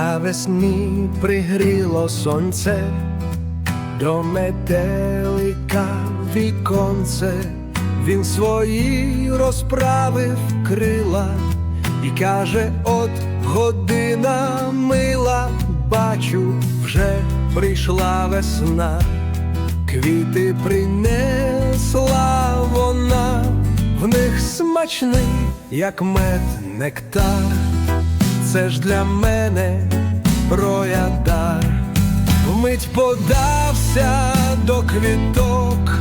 Навесні пригріло сонце, до метелика віконце, він свої розправив крила і каже: От година мила, бачу, вже прийшла весна, квіти принесла вона, в них смачний, як мед нектар. Це ж для мене роядар. Вмить подався до квіток,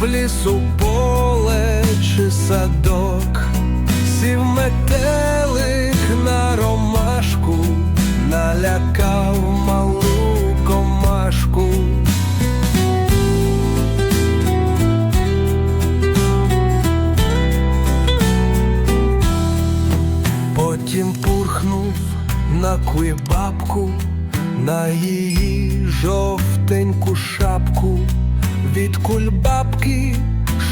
в лісу поле чи садок, сів метелик на ромашку, налякав малу комашку. Потім пурхнув на куєбабку, на її жовтеньку шапку, від кульбабки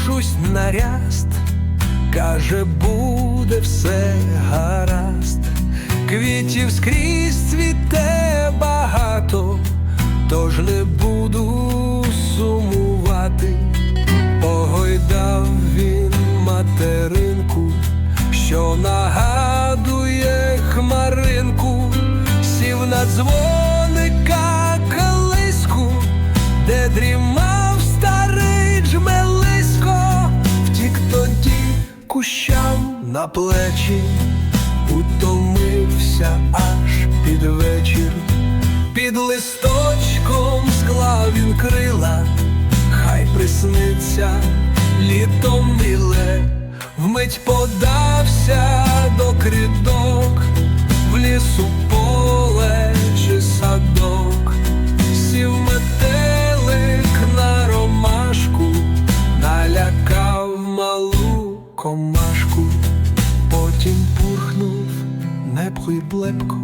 шусь наряст, каже, буде все гаразд, квітів скрізь цвіте багато, тож не буду сумувати, погойдав він материнку що нагадує хмаринку, сів на дзвоника колиску, де дрімав старий джмелисько, втік тоді кущам на плечі, утомився аж під вечір, під листочком склав він крила, хай присниться літом міле. Вмить подався до крідок, в лісу малу комашку, потім пурхнув небо й блепко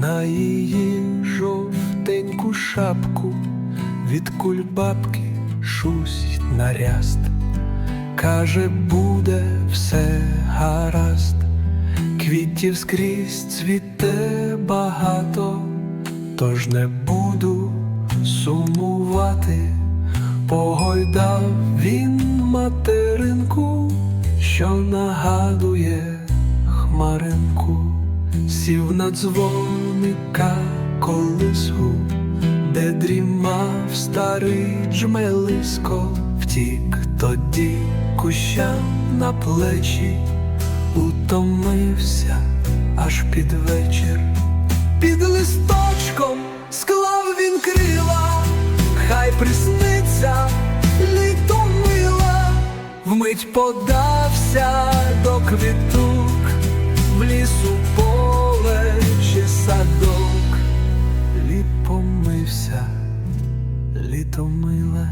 на її жовтеньку шапку, від кульбабки шусь наряст. Каже, буде все гаразд, квітів скрізь цвіте багато, тож не буду сумувати, погойдав він материнку, що нагадує хмаринку, сів на дзвоника колиску, де дрімав старий джмелисько, втік тоді кущам на плечі, утомився аж під вечір. Під листочком склав він крила, хай присниться літо мила, вмить подався до квіток, в лісу поле чи садок, ліп помився, літо миле.